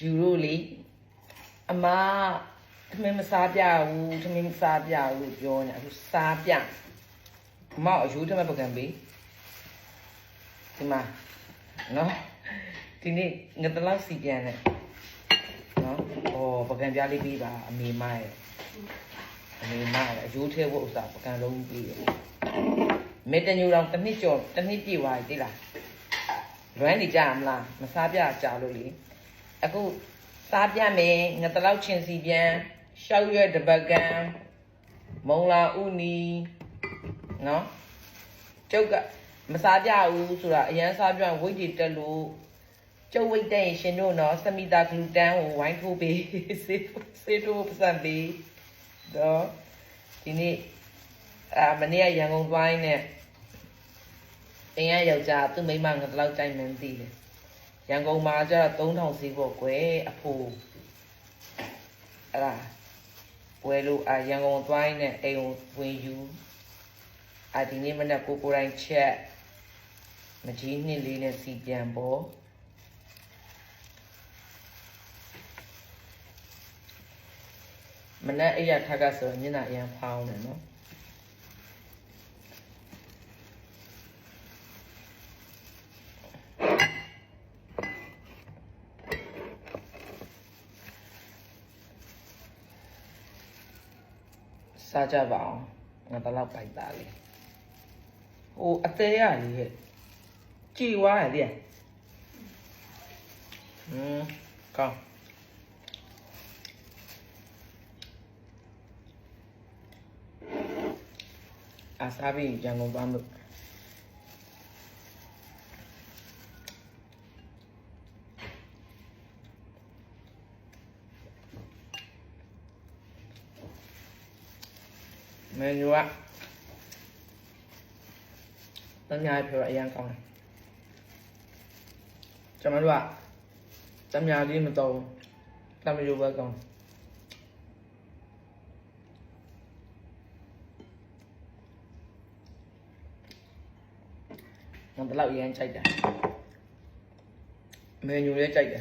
ယူလို့လေအမသမင်းမစားပြဘူးသမင်းမစားပြဘူးလို့ပြောနေအခုစားပြအမအယူသမင်းပကံပေးဒီမှာနော်ဒီနေ့ငါတလောက်စီပြန်တယ်နော်ဩပကံပြလေးပေးပါအမေမရဲ့အမေမရဲ့အယူထဲဖို့ဥစ္စာပကံလုံးပေးတယ်မေတ္တညူတော်တစ်နှစ်ကျော်တစ်နှစ်ပြည့်သွားပြီတိလားလွမ်းနေကြမလားမစားပြကြလို့လေ အခုစားပြမယ်ငါတလောက်ချင်းစီပြန်ရှောက်ရွက်တပတ်ကန်မုံလာဥနီနော်ကျုပ်ကမစားပြဘူးဆိုတာအရန်စားပြဝိတ်တွေတက်လို့ကျုပ်ဝိတ်တဲ့ရင်ရှင်တို့နော်စမီတာဂလူတန်ကိုဝိုင်းထိုးပေးစေးစေးထိုးပစံပေးတော့ဒီနေ့အာမနေ့ကရန်ကုန်သွားရင်းနဲ့အင်းရယောက်ျားသူ့မိန်းမငါတလောက်ကြိုက်မှန်းသိတယ် ရန်ကုန်မှာကျတော့3000စီးဖို့ကွယ်အဖိုးအဲ့ဒါဝယ်လို့အာရန်ကုန်သွားရင်းနဲ့အိမ်ကိုဝင်ယူအာဒီနေ့မနေ့ကိုကိုယ်တိုင်ချက်မကြီးနှစ်လေးနဲ့စီပြန်ပေါ်မနေ့အဲ့ရထားကဆိုရင်မျက်နှာအရင်ဖောင်းတယ်နော် စားကြပါအောင်ငါတလောက်ပိုက်သားလေးဟိုအသေးရလေးဟဲ့ကြည်ဝါရလေဟမ်ကောင်း menu ạ tám mươi phải phiếu đại giang còn này. Chào mấy bạn. Tám mươi đi một tàu tám mươi ba còn nằm tới lâu gì chạy cả menu để chạy cả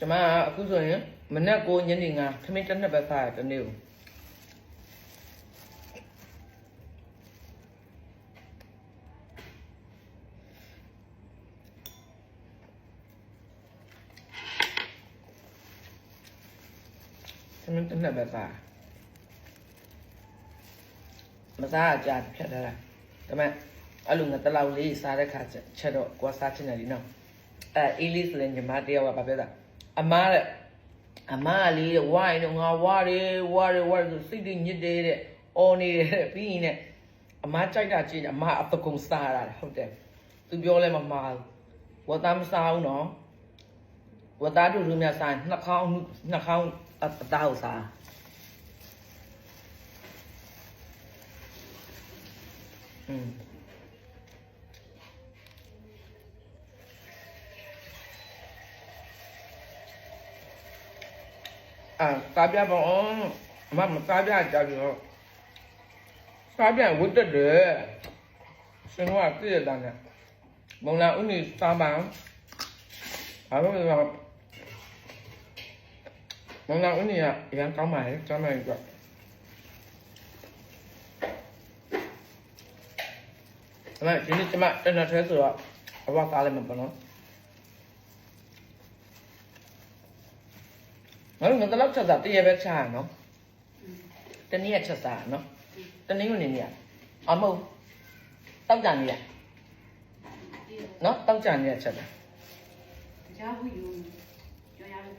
cho má, à, cứ rồi nhé. မနက်9ညနေ9ခမင်းတစ်နှစ်ပဲဖားတယ်တနေ့ကိုခမင်းတစ်နှစ်ပဲဖားမစားအကြဖြတ်ထားတာဒါမဲ့အဲ့လိုငါတလောက်လေးစားတဲ့ခါချက်တော့ကိုယ်စားချင်တယ်လीနော်အဲအေးလေးဆိုရင်ညီမတယောက်ကဗာပြောတာအမားတဲ့ အမားလေးတဲ့ဝိုင်းတော့ငါဝါတယ်ဝါတယ်ဝါတယ်ဆိုစိတ်တွေညစ်တယ်တဲ့အော်နေတယ်တဲ့ပြီးရင်နဲ့အမားကြိုက်တာချင်းအမားအပကုံစားတာတဲ့ဟုတ်တယ်သူပြောလဲမမှားဘူးဝတ်သားမစားဘူးနော်ဝတ်သားတို့လူများစားရင်နှာခေါင်းနှာခေါင်းအအသားကိုစားอืม အာစားပြပါအောင်အမမစားပြကြပြီတော့စားပြဝတ်တက်တယ်ရှင်တို့ကပြည့်ရတာနဲ့မုံလာဦးနေစားပါဘာလို့လဲဆိုတော့မုံလာဦးနေကအရင်ကောင်းပါလေကျောင်းမယ်ကအဲ့ဒါဒီနေ့ကျမတနက်ထဲဆိုတော့အဘစားလိုက်မှာပေါ့နော် ငါတို့ငါတလောက်ချက်စားတရပဲချာရနော်တနည်းကချက်စားနော်တနည်းကိုနေနေရအမဟုတ်တောက်ကြနေရနော်တောက်ကြနေရချက်တာကြားဘူးယူကြောရလို့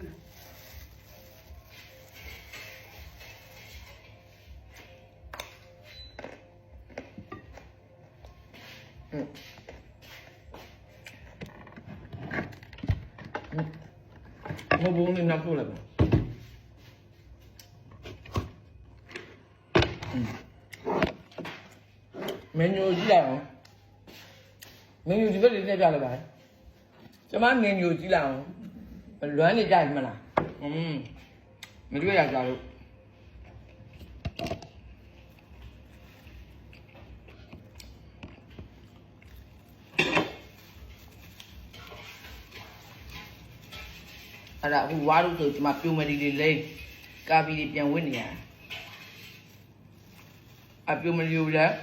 อืมမဘုံနေနောက်ပို့လိုက်ပါ မင်းညိုကြည့်လိုက်အောင်မင်းညိုဒီဘက်လေးတက်ပြလိုက်ပါကျမမင်းညိုကြည့်လိုက်အောင်လွမ်းနေကြပြီမလားอืมမတွေ့ရကြလို့အဲ့ဒါအခုဝါရုပ်ဆိုဒီမှာပြိုမယ်ဒီလေးလိမ့်ကာပီတွေပြန်ဝင်နေရတယ် ပြိုမဒီကိုလည်း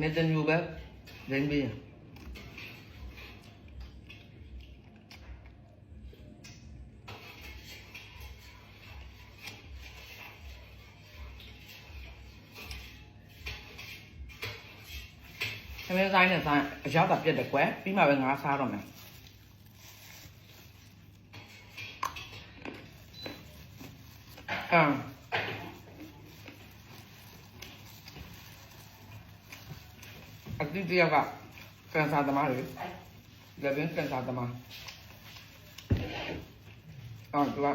မေတ္တညူပဲလိမ့်ပြီးသမင်းဆိုင်နဲ့ဆိုင်အရောက်တာပြက်တ ယ်ကွယ်ပြီးမှပဲငါစားတော့မယ်အမ်အတိတရားကကန်ဆာသမားတွေလည်းပင်ကန်ဆာသမားအော်သူကလ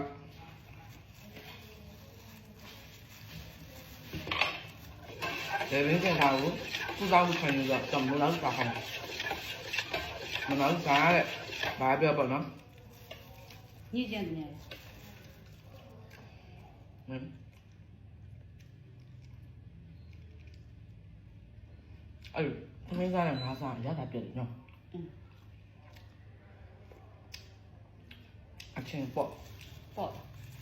ည်းပင်ကန်ဆာကိုကုသမှုခံယူတော့တော့မလောက်စားခိုင်းမလောက်စားတဲ့ဘာပြောပေါ့နော်ညစ်ကြတယ်ဟမ်အဲ့လို သမင်းစားနဲ့ငါးစားရတာပြည့်တယ်နော်အချင်းပေါ့ပေါ့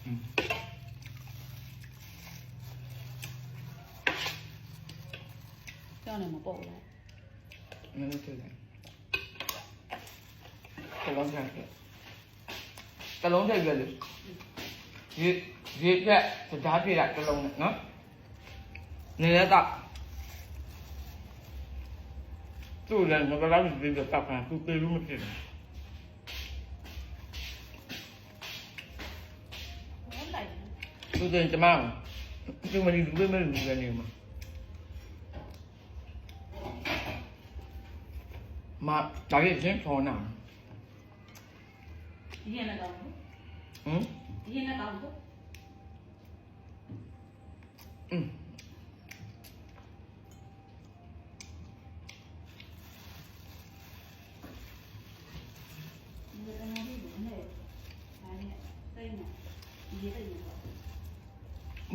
อืมကြောင်းလည်းမပေါ့လားနည်းနည်းတွေ့တယ်တလုံးထိုင်ပြတလုံးထိုင်ပြလေရေရေပြက်စကားပြေတာတလုံးနဲ့နော်နေရတော့ သူ့လည်းငါကလာပြီးတော့တောက်ခံသူပြေလို့မဖြစ်ဘူးဟုတ်လိုက်သူတင်ကျမသူမလီလူပဲမလူပဲနေမှာမဒါကြီးချင်းထောနာဒီရင်လည်းကောင်းဘူးဟမ်ဒီရင်လည်းကောင်းဘူးอืมဒီ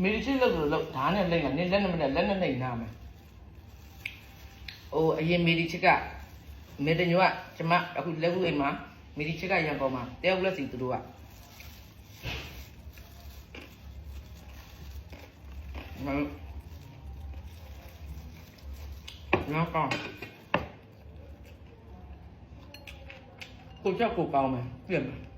မေဒီချင်းလို့ဆိုလို့ဓာတ်နဲ့လိမ့်တာနင်းလက်နဲ့မနဲ့လက်နဲ့လိမ့်နာမယ်အိုးအရင်မေဒီချစ်ကမေတညိုကကျမအခုလက်ခုအိမ်မှာမေဒီချစ်ကရန်ကုန်မှာတယောက်လက်စီသူတို့ကမနော်ကောင်းကိုချက်ကိုကောင်းမယ်ပြင်မယ်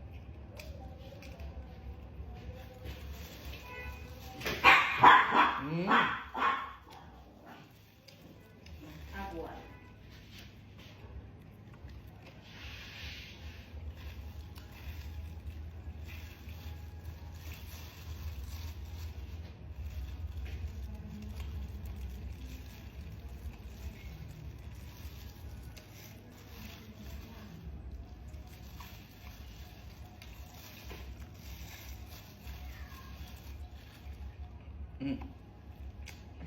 อืม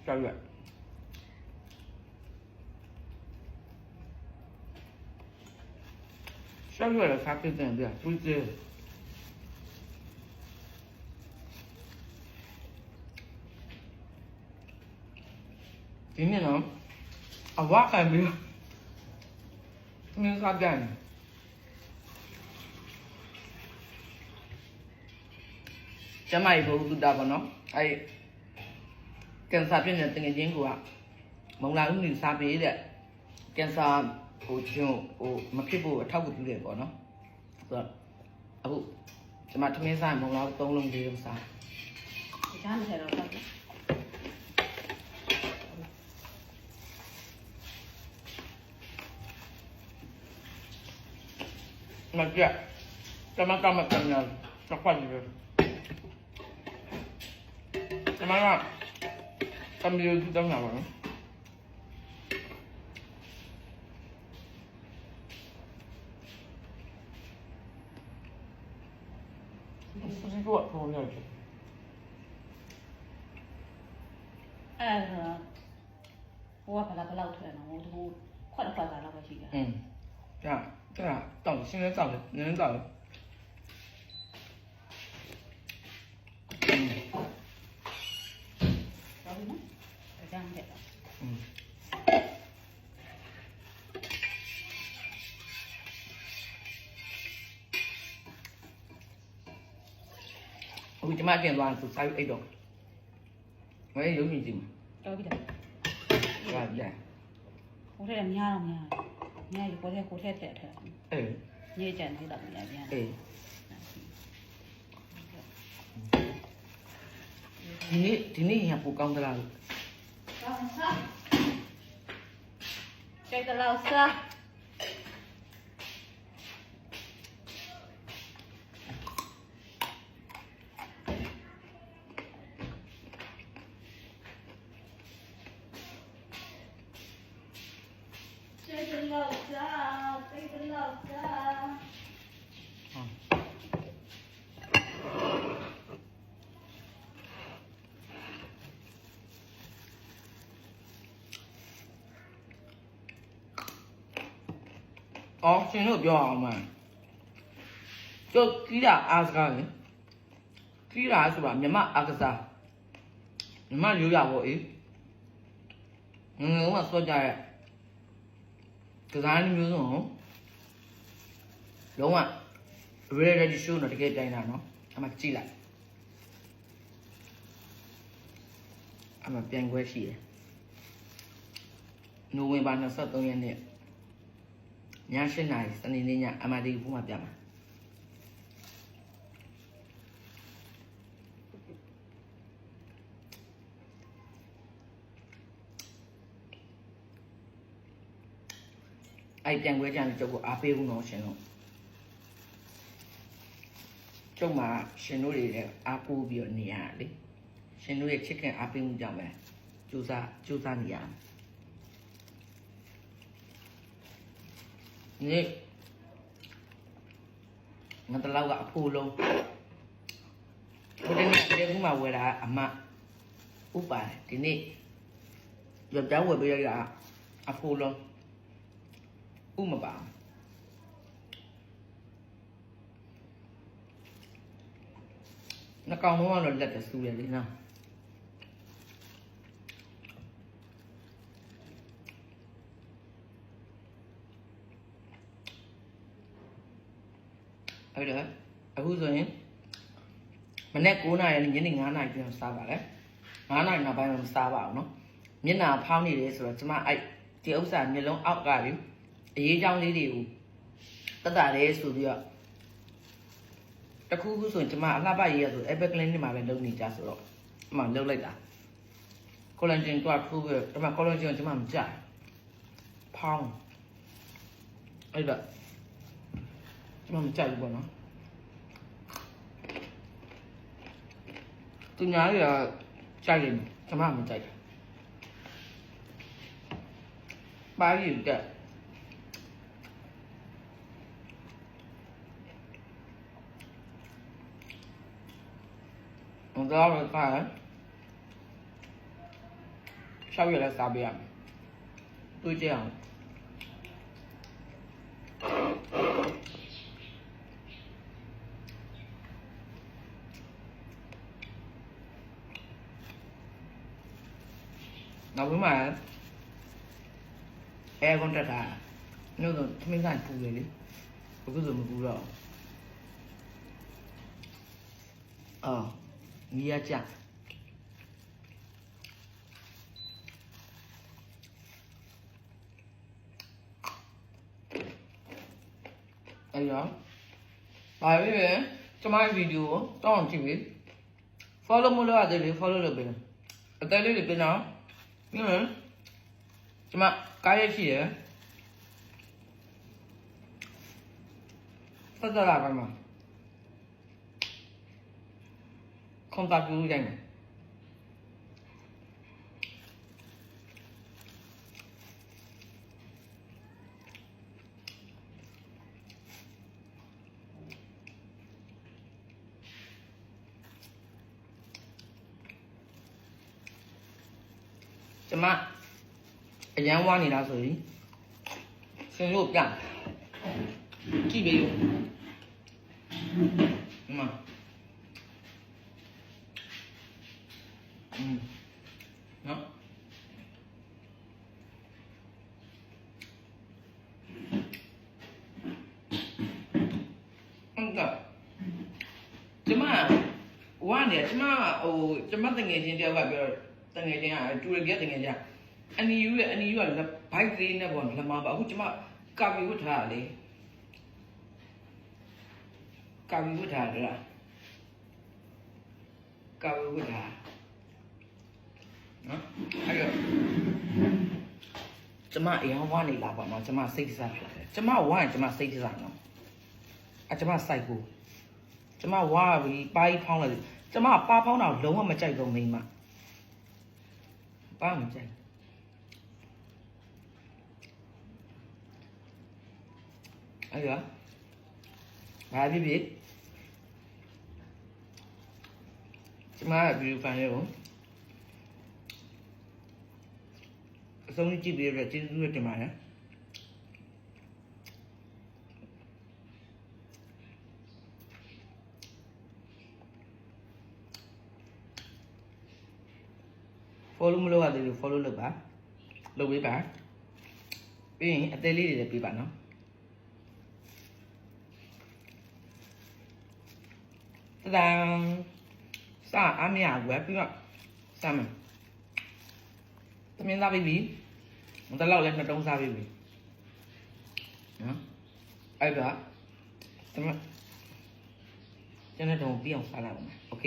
ကြောက်ရွက်ကြောက်ရွက်လည်းစားပြတဲ့ပြသူကျဲဒီနေ့နော်အဝခံပြီးမင်းစားပြန်ကျမကြီးဘုသူတာပေါ့နော်အဲ ကင်ဆာဖြစ်နေတဲ့တငယ်ချင်းကမုံလာဦးနေစားပေးတဲ့ကင်ဆာဟိုချင်းဟိုမဖြစ်ဖို့အထောက်အကူပြုတယ်ပေါ့နော်ဆိုတော့အခုကျမထမင်းစားမုံလာဦးသုံးလုံးလေးလုံးစားဒီချမ်းနဲ့တော့တော့မကြက်ကျမကမကညာစခွက်ကြီးကျမကကမ်ပြူတူတောင်းတာပါနော်不是他们就去找小文儿。四十我这去。哎是我把那个捞出来嘛我都快点快点捞出来嗯对啊对啊到底现在咋的年龄咋个 ခဲ့တာအခုကျမတင်သွားသူစားပြီးအိတ်တော့ငွေရုပ်ရှင်ကြည့်မှာတော်ပြီလားဟာပြန်ဟိုထဲကများတော့များများရေပေါ်ထဲကိုထဲထက်ထက်အေးညေ့ကြံသေးတာများများအေးဒီနေ့ဒီနေ့ရပူကောင်းသလားလို့ ကျိတ်တလောက်စား ကျိတ်တလောက်စားကျိတ်တလောက်စား အော်ရှင်တို့ပြောအောင်မကျုပ်ကြီးတာအားစကားလေကြီးတာဆိုတာမြမအားကစားမြမရိုးရပေါ့အေးငငယ်ကစောကြရဲ့ကစားနည်းမျိုးစုံကိုလုံးဝ reality show တော့တကယ်ပြိုင်တာနော်အမှကြည့်လိုက်အမှပြန်ခွဲရှိတယ်နိုဝင်ဘာ23ရက်နေ့ ည7နာရီစနေနေ့ညအမဒီဘူးမှာပြမှာအဲ့ပြန်ခွဲကြရင်ကျုပ်ကိုအားပေးဘူးနော်ရှင်တို့ကျုပ်မှာရှင်တို့တွေလည်းအားကိုးပြီးတော့နေရတာလေရှင်တို့ရဲ့ချစ်ခင်အားပေးမှုကြောင့်ပဲကြိုးစားကြိုးစားနေရတာนี่ ဒီနေ့ငါတလောက်ကအဖိုးလုံးဟိုတနေ့တည်းကူမှဝယ်တာအမဥပါဒီနေ့ယောက်ျားဝယ်ပေးရတာအဖိုးလုံးဥမပါနှကောင်လုံးကတော့လက်တဆူတယ်လေနော် งอุมาบ่านักกองนู้นเราเล็ดแต่สู้เลยนะအဲ့ဒါအခုဆိုရင်မနေ့9နာရီနဲ့ညနေ9နာရီပြန်စားပါလေ9နာရီနောက်ပိုင်းမှာမစားပါဘူးเนาะမျက်နှာဖောင်းနေတယ်ဆိုတော့ကျမအဲ့ဒီဥစ္စာမျိုးလုံးအောက်ကလေအရေးချောင်းလေးတွေကိုတက်တာလေဆိုပြီးတော့တခုခုဆိုရင်ကျမအလှပရေးရဆိုအဲ့ဘက်ကလင်းနေမှာပဲလုံနေကြဆိုတော့အမှလုံလိုက်တာကိုလန်တင်တော့ထိုးပြီးတော့ကျမကိုလန်တင်ကျမမကြဖောင်းအဲ့ มันใจบ่เนาะตัวนี้อย่าใจเย็นทำให้มันใจบายอยู่แต่我知道了，看，下月来撒เจ้า。 နောက်ပြီးမှအဲကွန်တက်တာညို့တော့သမင်းကန်ပူလေလေအခုဆိုမပူတော့အော်မီးရကြအဲ့ရောပါပြီပဲကျမဗီဒီယိုတောင်းကြည့်ပြီ follow မလုပ်ရသေးလေ follow လုပ်ပေးအတက်လေးတွေ ပြင်အောင်ပြီးရင်ဒီမှာကားရရှိရယ်ဆက်ကြလာပါမှာခွန်တာပြူရိုင်းမယ် ကျမအရန်ဝါနေတာဆိုရင်ရှင်တို့ပြန်ကြည့်ပေးဦးဒီမှာอืมနော်ဟုတ်ကဲ့ကျမဝါတယ်ကျမဟိုကျမတငယ်ချင်းတယောက်ကပြောတ ငယ်ချင်းကတူရကတငယ်ချင်းအန်ယူရဲ့အန်ယူကဘိုက်သေးနဲ့ပေါ့လက်မပါအခုကျမကာဗီဝတ်ထားတာလေကာဗီဝတ်ထားတယ်လားကာဗီဝတ်ထားနော်အဲ့တော့ကျမအရင်ဝါနေလာပါတော့ကျမစိတ်စားဖြစ်တယ်ကျမဝါရင်ကျမစိတ်စားနော်အကျမစိုက်ကိုကျမဝါပြီးပါးကြီးဖောင်းလိုက်တယ်ကျမပါဖောင်းတာလုံးဝမကြိုက်တော့မိန်းမပါမ ကြိုက်အဲ့ရဘာဖြစ်ဖြစ်ကျမကဗီဒီယိုဖိုင်လေးကိုအဆုံးကြည့်ပြီးရကျေးဇူးတင်ပါတယ် follow မလုပ်ရသေးဘူး follow လုပ်ပါလုပ်ပေးပါပြီးရင်အသေးလေးတွေလည်းပေးပါနော်တဒံစာအမရကွယ်ပြီးတော့စမ်းမယ်သမင်းသားပြီးပြီတလောက်လည်းနှစ်တုံးစားပြီးပြီနော်အဲ့တော့သမကျန်တဲ့တုံးပြီးအောင်စားလိုက်အောင်မယ်โอเค